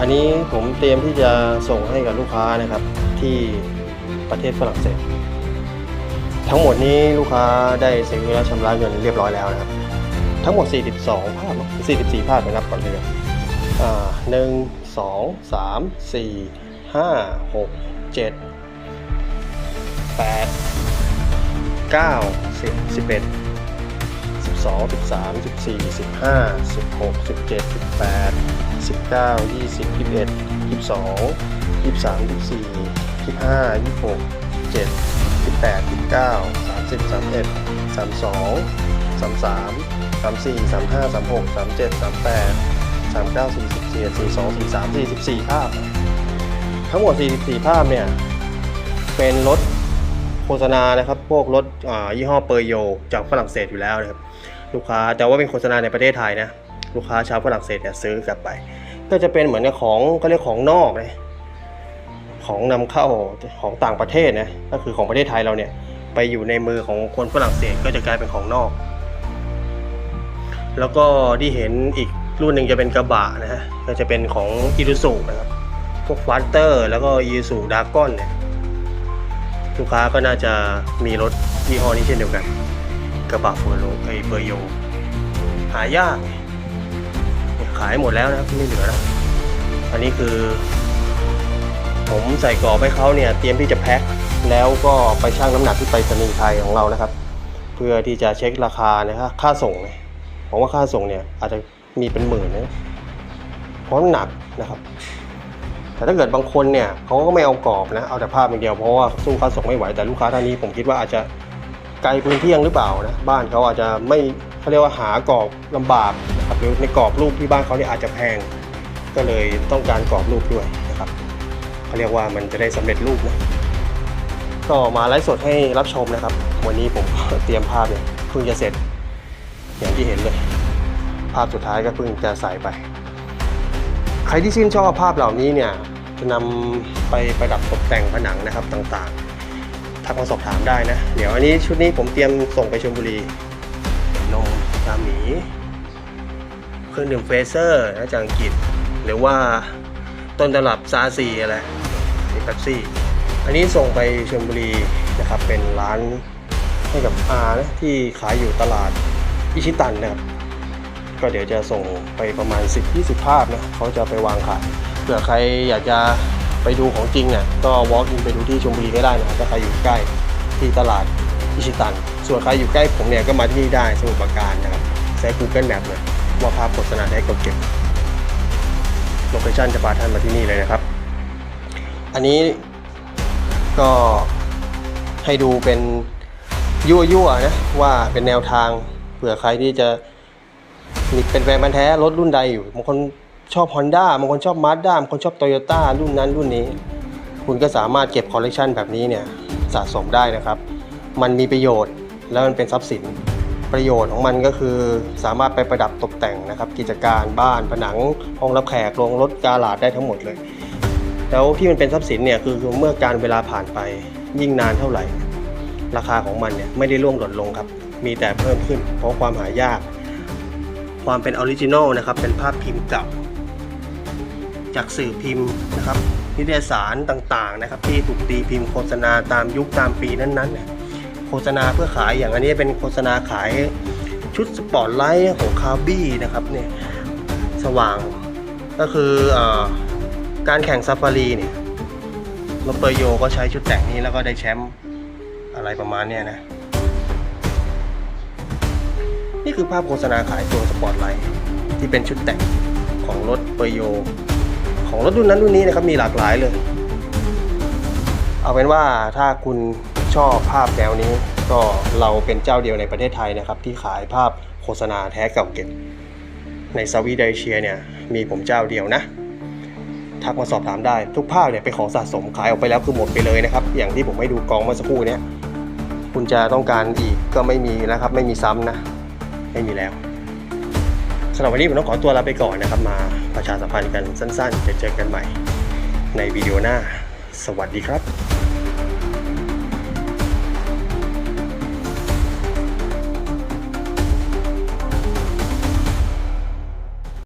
อันนี้ผมเตรียมที่จะส่งให้กับลูกค้านะครับที่ประเทศฝรั่งเศส ทั้งหมดนี้ลูกค้าได้ซื้อและชำระเงินเรียบร้อยแล้วนะครับ ทั้งหมด 42 ภาพ 44 ภาพนะครับก่อนเลยอ่าหนึ่งสองสามสี่ห้าหกเจ็ดแปดเก้าสิบสิบเอ็ด สิบสองสิบสามสิบสี่สิบห้าสิบหกสิบเจ็ดสิบแปดสิบเก้ายี่สิบยี่สิบเอ็ดยี่สิบสองยี่สิบสามยี่สิบสี่ยี่สิบห้ายี่สิบหกเจ็ดสิบแปดสิบเก้าสามสิบสามเอ็ดสามสองสามสามสามสี่สามห้าสามหกสามเจ็ดสามแปดสามเก้าสี่สิบสี่สี่สองสี่สามสี่สิบสี่ภาพ ทั้งหมด 44 ภาพเนี่ย เป็นรถโฆษณานะครับ พวกรถยี่ห้อเปอร์โย จากฝรั่งเศสอยู่แล้วนะครับ ลูกค้าแต่ว่าเป็นโฆษณาในประเทศไทยนะลูกค้าชาวฝรั่งเศสเนี่ยซื้อกลับไป ก็จะเป็นเหมือนกับของก็เรียกของนอกนะของนำเข้าของต่างประเทศนะก็คือของประเทศไทยเราเนี่ยไปอยู่ในมือของคนฝรั่งเศสก็จะกลายเป็นของนอก แล้วก็ที่เห็นอีกรุ่นหนึ่งจะเป็นกระบะนะฮะก็จะเป็นของอิรุสุนะครับพวกฟัตเตอร์ แล้วก็อีซูดากอนเนี่ยลูกค้าก็น่าจะมีรถยี่ห้อนี้เช่นเดียวกัน กระบะเฟอร์โรไอเบอร์โย หายากขายหมดแล้วนะครับไม่เหลือแล้ว อันนี้คือ ผมใส่กรอบให้เขาเนี่ยเตรียมที่จะแพ็คแล้วก็ไปชั่งน้ำหนักที่ไปรษณีไทยของเรานะครับ เพื่อที่จะเช็คราคานะครับค่าส่งเนี่ยผมว่าค่าส่งเนี่ยอาจจะมีเป็นหมื่นนะเพราะหนักนะครับ แต่ถ้าเกิดบางคนเนี่ยเขาก็ไม่เอากรอบนะเอาแต่ภาพอย่างเดียวเพราะว่าสู้ค่าส่งไม่ไหวแต่ลูกค้าท่านนี้ผมคิดว่าอาจจะ ไกลพื้นที่ยังหรือเปล่านะบ้านเขาอาจจะไม่เขาเรียกว่าหากรอบลำบากนะครับหรือในกรอบรูปที่บ้านเขาเนี่ยอาจจะแพง ก็เลยต้องการกรอบรูปด้วยนะครับเขาเรียกว่ามันจะได้สำเร็จรูปนะก็มาไลฟ์สดให้รับชมนะครับ วันนี้ผมเตรียมภาพเนี่ยเพิ่งจะเสร็จ อย่างที่เห็นเลย ภาพสุดท้ายก็เพิ่งจะใส่ไป ใครที่ชื่นชอบภาพเหล่านี้เนี่ยจะนำไปประดับตกแต่งผนังนะครับต่างๆ ทักมาสอบถามได้นะ เดี๋ยวอันนี้ชุดนี้ผมเตรียมส่งไปชลบุรีนมตาหมี เครื่องดื่มเฟเซอร์นะจากอังกฤษ หรือว่าต้นตำรับซาซีอะไรนี่เป๊ปซี่ อันนี้ส่งไปชลบุรีนะครับเป็นร้านให้กับอานะที่ขายอยู่ตลาดอิชิตันนะครับก็เดี๋ยวจะส่งไปประมาณ 10-20 ภาพนะเขาจะไปวางขายเผื่อใครอยากจะ ไปดูของจริงเนี่ยก็ walk in ไปดูที่ชลบุรีก็ได้นะถ้าใครอยู่ใกล้ที่ตลาดอิชิตัน ส่วนใครอยู่ใกล้ผมเนี่ยก็มาที่นี่ได้สมุทรปราการนะครับใช้ Google Map เนี่ยว่าภาพโฆษณาได้กดเก็บโลเคชั่นจะพาท่านมาที่นี่เลยนะครับ อันนี้ก็ให้ดูเป็นยั่วๆนะว่าเป็นแนวทางเผื่อใครที่จะมีเป็นแฟนพันธ์แท้รถรุ่นใดอยู่บางคน ชอบ Honda บางคนชอบ Mazda บางคนชอบ Toyota รุ่นนั้นรุ่นนี้ คุณก็สามารถเก็บคอลเลกชันแบบนี้เนี่ยสะสมได้นะครับ มันมีประโยชน์แล้วมันเป็นทรัพย์สินประโยชน์ของมันก็คือสามารถไปประดับตกแต่งนะครับ กิจการบ้านผนังห้องรับแขกโรงรถกาลาดได้ทั้งหมดเลย แล้วที่มันเป็นทรัพย์สินเนี่ยคือเมื่อการเวลาผ่านไปยิ่งนานเท่าไหร่ ราคาของมันเนี่ยไม่ได้ร่วงหล่นลงครับ มีแต่เพิ่มขึ้นเพราะความหายาก ความเป็นออริจินอลนะครับเป็นภาพพิมพ์เก่า จากสื่อพิมพ์นะครับ นิตยสารต่างๆนะครับ ที่ถูกตีพิมพ์โฆษณาตามยุคตามปีนั้นๆเนี่ยโฆษณาเพื่อขายอย่างอันนี้เป็นโฆษณาขายชุดสปอร์ตไลท์ของคาร์บี้นะครับเนี่ยสว่างก็คืออการแข่งซาฟารีเนี่ยรถเปอร์โยก็ใช้ชุดแต่งนี้แล้วก็ได้แชมป์อะไรประมาณเนี้ยนะ นี่คือภาพโฆษณาขายตัวสปอร์ตไลท์ที่เป็นชุดแต่งของรถเปอร์โย ของรถรุ่นนั้นรุ่นนี้นะครับมีหลากหลายเลย เอาเป็นว่าถ้าคุณชอบภาพแนวนี้ ก็เราเป็นเจ้าเดียวในประเทศไทยนะครับ ที่ขายภาพโฆษณาแท้เก่าเก็บ ในซาวีดเอเชียเนี่ยมีผมเจ้าเดียวนะ ทักมาสอบถามได้ ทุกภาพเนี่ยเป็นของสะสมขายออกไปแล้วคือหมดไปเลยนะครับ อย่างที่ผมให้ดูกองเมื่อสักครู่เนี้ยคุณจะต้องการอีกก็ไม่มีนะครับ ไม่มีซ้ำนะ ไม่มีแล้ว สำหรับวันนี้ผมต้องขอตัวลาไปก่อนนะครับ มาประชาสัมพันธ์กันสั้นๆจะเจอกันใหม่ในวิดีโอหน้า สวัสดีครับ